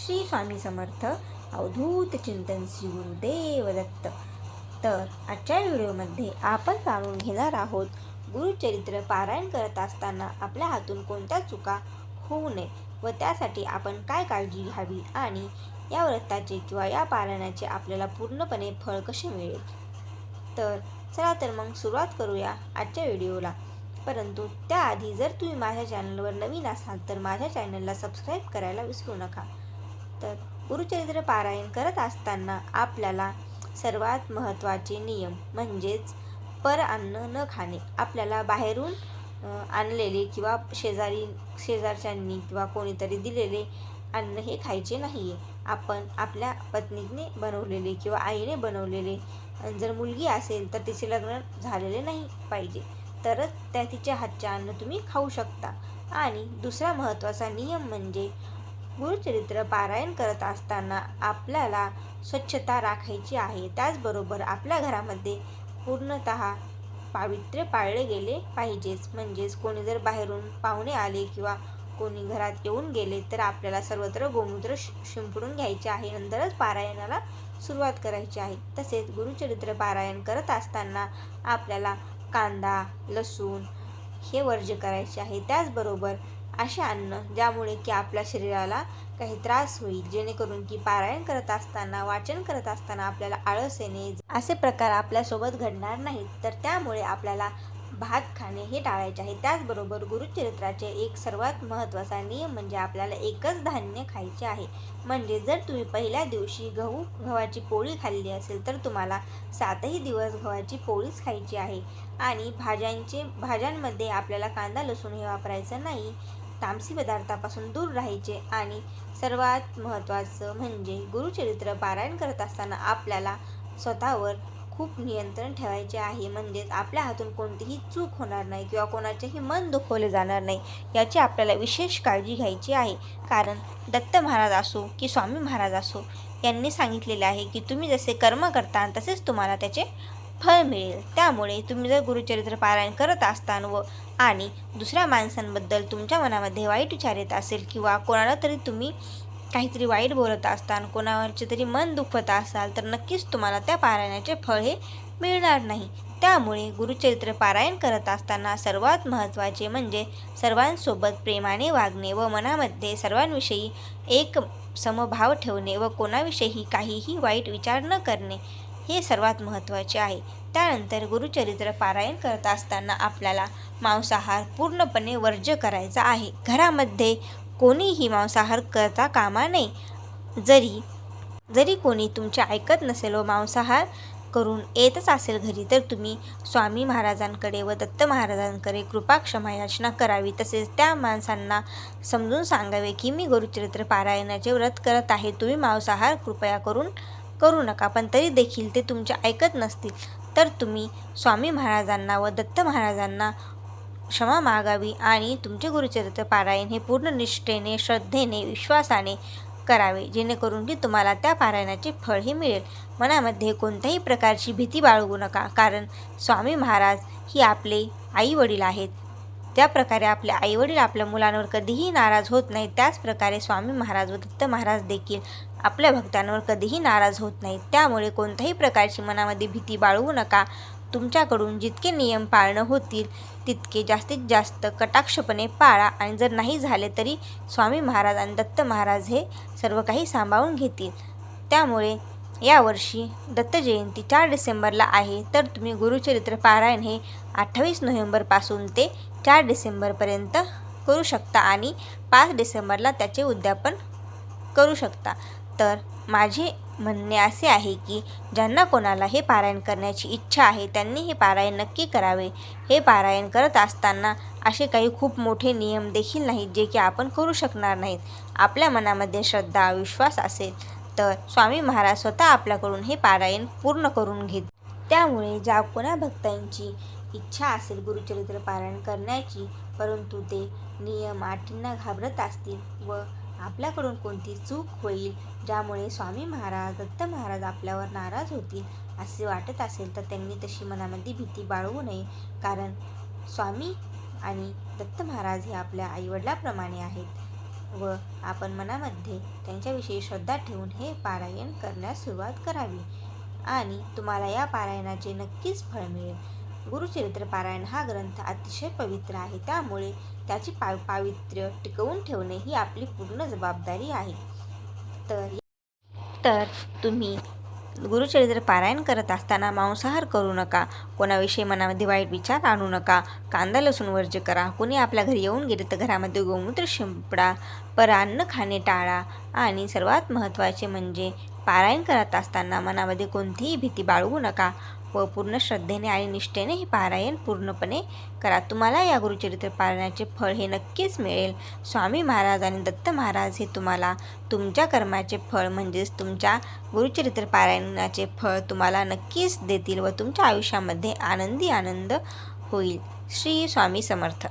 श्री स्वामी समर्थ अवधूत चिंतन श्री गुरुदेव दत्त. तर आजच्या व्हिडिओमध्ये आपण जाणून घेणार आहोत गुरुचरित्र पारायण करत असताना आपल्या हातून कोणत्या चुका होऊ नये व त्यासाठी आपण काय काळजी घ्यावी आणि या व्रताचे किंवा या पारायणाचे आपल्याला पूर्णपणे फळ कसे मिळेल? तर चला तर मग सुरुवात करूया आजच्या व्हिडिओला. परंतु त्याआधी जर तुम्ही माझ्या चॅनलवर नवीन असाल तर माझ्या चॅनलला सबस्क्राईब करायला विसरू नका. तर गुरुचरित्र पारायण करत असताना आपल्याला सर्वात महत्त्वाचे नियम म्हणजेच पर अन्न न खाणे. आपल्याला बाहेरून आणलेले किंवा शेजारी शेजारच्यांनी किंवा कोणीतरी दिलेले अन्न हे खायचे नाही आहे आपण आपल्या पत्नीने बनवलेले किंवा आईने बनवलेले जर मुलगी असेल तर तिचे लग्न झालेले नाही पाहिजे. तरच त्या तिच्या हातचे अन्न तुम्ही खाऊ शकता. आणि दुसरा महत्त्वाचा नियम म्हणजे गुरुचरित्र पारायण करत असताना आपल्याला स्वच्छता राखायची आहे. त्याचबरोबर आपल्या घरामध्ये पूर्णत पावित्र्य पाळले गेले पाहिजेच. म्हणजेच कोणी जर बाहेरून पाहुणे आले किंवा कोणी घरात येऊन गेले तर आपल्याला सर्वत्र गोमूत्र शिंपडून घ्यायचे आहे. नंतरच पारायणाला सुरुवात करायची आहे. तसेच गुरुचरित्र पारायण करत असताना आपल्याला कांदा लसूण हे वर्ज्य करायचे आहे. त्याचबरोबर असे अन्न ज्यामुळे की आपल्या शरीराला काही त्रास होईल. जेणेकरून की पारायण करत असताना वाचन करत असताना आपल्याला आळस येणे असे प्रकार आपल्यासोबत घडणार नाहीत. तर त्यामुळे आपल्याला भात खाणे हे टाळायचे आहे. त्याचबरोबर गुरुचरित्राचे एक सर्वात महत्त्वाचा नियम म्हणजे आपल्याला एकच धान्य खायचे आहे. म्हणजे जर तुम्ही पहिल्या दिवशी गहू गव्हाची पोळी खाल्ली असेल तर तुम्हाला सातही दिवस गव्हाची पोळीच खायची आहे. आणि भाज्यांचे भाज्यांमध्ये आपल्याला कांदा लसूण हे वापरायचं नाही. तामसी पदार्थापासून दूर राहायचे. आणि सर्वात महत्त्वाचं म्हणजे गुरुचरित्र पारायण करत असताना आपल्याला स्वतःवर खूप नियंत्रण ठेवायचे आहे. म्हणजेच आपल्या हातून कोणतीही चूक होणार नाही किंवा कोणाचेही मन दुखवले जाणार नाही याची आपल्याला विशेष काळजी घ्यायची आहे. कारण दत्त महाराज असो की स्वामी महाराज असो यांनी सांगितलेले आहे की तुम्ही जसे कर्म करता तसेच तुम्हाला त्याचे फळ मिळेल. त्यामुळे तुम्ही जर गुरुचरित्र पारायण करत असताना व आणि दुसऱ्या माणसांबद्दल तुमच्या मनामध्ये वाईट विचार येत असेल किंवा कोणाला तरी तुम्ही काहीतरी वाईट बोलत असताना कोणावरचे तरी मन दुखवत असाल तर नक्कीच तुम्हाला त्या पारायणाचे फळ हे मिळणार नाही. त्यामुळे गुरुचरित्र पारायण करत असताना सर्वात महत्त्वाचे म्हणजे सर्वांसोबत प्रेमाने वागणे व मनामध्ये सर्वांविषयी एक समभाव ठेवणे व कोणाविषयी काहीही वाईट विचार न करणे हे सर्वात महत्त्वाचे आहे. त्यानंतर गुरुचरित्र पारायण करत असताना आपल्याला मांसाहार पूर्णपणे वर्ज्य करायचा आहे. घरामध्ये कोणीही मांसाहार करता कामा नये. जरी जरी कोणी तुमचे ऐकत नसेल व मांसाहार करून येतच असेल घरी तर तुम्ही स्वामी महाराजांकडे व दत्त महाराजांकडे कृपा क्षमा याचना करावी. तसेच त्या माणसांना समजून सांगावे की मी गुरुचरित्र पारायणाचे व्रत करत आहे. तुम्ही मांसाहार कृपया करून करू नका. पण तरी देखील ते तुमचे ऐकत नसतील तर तुम्ही स्वामी महाराजांना व दत्त महाराजांना क्षमा मागावी आणि तुमचे गुरुचरित्र पारायण हे पूर्ण निष्ठेने श्रद्धेने विश्वासाने करावे जेणेकरून की तुम्हाला त्या पारायणाचे फळ हे मिळेल. मनामध्ये कोणत्याही प्रकारची भीती बाळगू नका कारण स्वामी महाराज ही आपले आई वडील आहेत. त्या प्रकारे आपले आईवडील आपल्या मुलांवर कधीही नाराज होत नाहीत. त्याचप्रकारे स्वामी महाराज व दत्त महाराज देखील आपल्या भक्तांवर कधीही नाराज होत नाहीत. त्यामुळे कोणत्याही प्रकारची मनामध्ये भीती बाळगू नका. तुमच्याकडून जितके नियम पाळणं होतील तितके जास्तीत जास्त कटाक्षपणे पाळा. आणि जर नाही झाले तरी स्वामी महाराज आणि दत्त महाराज हे सर्व काही सांभाळून घेतील. त्यामुळे यावर्षी दत्त जयंती चार डिसेंबरला आहे. तर तुम्ही गुरुचरित्र पारायण हे अठ्ठावीस नोव्हेंबरपासून ते चार डिसेंबरपर्यंत करू शकता आणि पाच डिसेंबरला त्याचे उद्यापन करू शकता. तर माझे म्हणणे असे आहे की ज्यांना कोणाला हे पारायण करण्याची इच्छा आहे त्यांनी हे पारायण नक्की करावे. हे पारायण करत असताना असे काही खूप मोठे नियम देखील नाहीत जे की आपण करू शकणार नाहीत. आपल्या मनामध्ये श्रद्धा विश्वास असेल तर स्वामी महाराज स्वतः आपल्याकडून हे पारायण पूर्ण करून घेत. त्यामुळे ज्या कोणा भक्तांची इच्छा असेल गुरुचरित्र पारायण करण्याची परंतु ते नियम अटींना घाबरत असतील व आपल्याकडून कोणती चूक होईल ज्यामुळे स्वामी महाराज दत्त महाराज आपल्यावर नाराज होतील असे वाटत असेल तर त्यांनी तशी मनामध्ये भीती बाळवू नये. कारण स्वामी आणि दत्त महाराज हे आपल्या आईवडिलाप्रमाणे आहेत व आपण मनामध्ये त्यांच्याविषयी श्रद्धा ठेवून हे पारायण करण्यास सुरुवात करावी. आणि तुम्हाला या पारायणाचे नक्कीच फळ मिळेल. गुरुचरित्र पारायण हा ग्रंथ अतिशय पवित्र आहे. त्यामुळे त्याची पा पावित्र्य टिकवून ठेवणे ही आपली पूर्ण जबाबदारी आहे. तर तर तुम्ही गुरुचरित्र पारायण करत असताना मांसाहार करू नका. कोणाविषयी मनामध्ये वाईट विचार आणू नका. कांदा लसूण वर्ज करा. कोणी आपल्या घरी येऊन गेले तर घरामध्ये गोमूत्र शिंपडा परान्न खाणे टाळा. आणि सर्वात महत्त्वाचे म्हणजे पारायण करत असताना मनामध्ये कोणतीही भीती बाळगू नका. व पूर्ण श्रद्धेने आणि निष्ठेने हे पारायण पूर्णपणे करा. तुम्हाला या गुरुचरित्र पारायणाचे फळ हे नक्कीच मिळेल. स्वामी महाराज आणि दत्त महाराज हे तुम्हाला तुमच्या कर्माचे फळ म्हणजेच तुमच्या गुरुचरित्र पारायणाचे फळ तुम्हाला नक्कीच देतील व तुमच्या आयुष्यामध्ये आनंदी आनंद होईल. श्री स्वामी समर्थ.